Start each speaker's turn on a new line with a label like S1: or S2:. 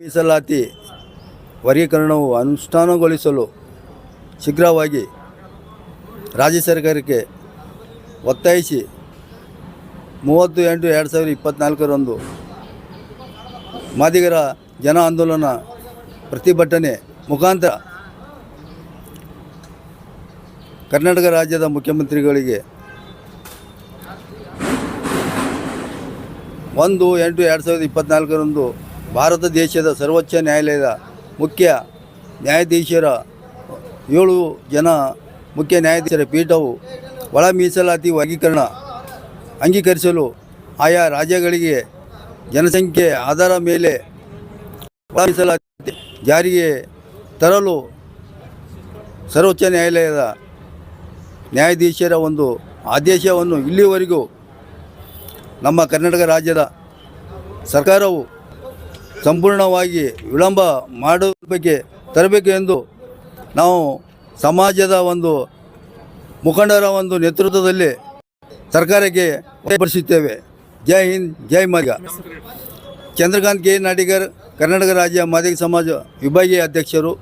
S1: ಮೀಸಲಾತಿ ವರ್ಗೀಕರಣವು ಅನುಷ್ಠಾನಗೊಳಿಸಲು ಶೀಘ್ರವಾಗಿ ರಾಜ್ಯ ಸರ್ಕಾರಕ್ಕೆ ಒತ್ತಾಯಿಸಿ ಮೂವತ್ತು ಎಂಟು ಎರಡು ಸಾವಿರದ ಇಪ್ಪತ್ತ್ನಾಲ್ಕರಂದು ಮಾದಿಗರ ಜನ ಆಂದೋಲನ ಪ್ರತಿಭಟನೆ ಮುಖಾಂತರ ಕರ್ನಾಟಕ ರಾಜ್ಯದ ಮುಖ್ಯಮಂತ್ರಿಗಳಿಗೆ ಒಂದು ಎಂಟು ಎರಡು ಸಾವಿರದ ಇಪ್ಪತ್ತ್ನಾಲ್ಕರಂದು ಭಾರತ ದೇಶದ ಸರ್ವೋಚ್ಚ ನ್ಯಾಯಾಲಯದ ಮುಖ್ಯ ನ್ಯಾಯಾಧೀಶರ ಏಳು ಜನ ಮುಖ್ಯ ನ್ಯಾಯಾಧೀಶರ ಪೀಠವು ಒಳ ಮೀಸಲಾತಿ ವರ್ಗೀಕರಣ ಅಂಗೀಕರಿಸಲು ಆಯಾ ರಾಜ್ಯಗಳಿಗೆ ಜನಸಂಖ್ಯೆ ಆಧಾರ ಮೇಲೆ ಒಳ ಮೀಸಲಾತಿ ಜಾರಿಗೆ ತರಲು ಸರ್ವೋಚ್ಚ ನ್ಯಾಯಾಲಯದ ನ್ಯಾಯಾಧೀಶರ ಒಂದು ಆದೇಶವನ್ನು ಇಲ್ಲಿವರೆಗೂ ನಮ್ಮ ಕರ್ನಾಟಕ ರಾಜ್ಯದ ಸರ್ಕಾರವು ಸಂಪೂರ್ಣವಾಗಿ ವಿಳಂಬ ಮಾಡೋದಕ್ಕೆ ತರಬೇಕು ಎಂದು ನಾವು ಸಮಾಜದ ಒಂದು ಮುಖಂಡರ ಒಂದು ನೇತೃತ್ವದಲ್ಲಿ ಸರ್ಕಾರಕ್ಕೆ ಪಡಿಸುತ್ತೇವೆ ಜೈ ಹಿಂದ್, ಜೈ ಮಗ ಚಂದ್ರಕಾಂತ್ ಕೆ ನಾಡಿಗರ್ ಕರ್ನಾಟಕ ರಾಜ್ಯ ಮಾದಿಗ ಸಮಾಜ ವಿಭಾಗೀಯ ಅಧ್ಯಕ್ಷರು.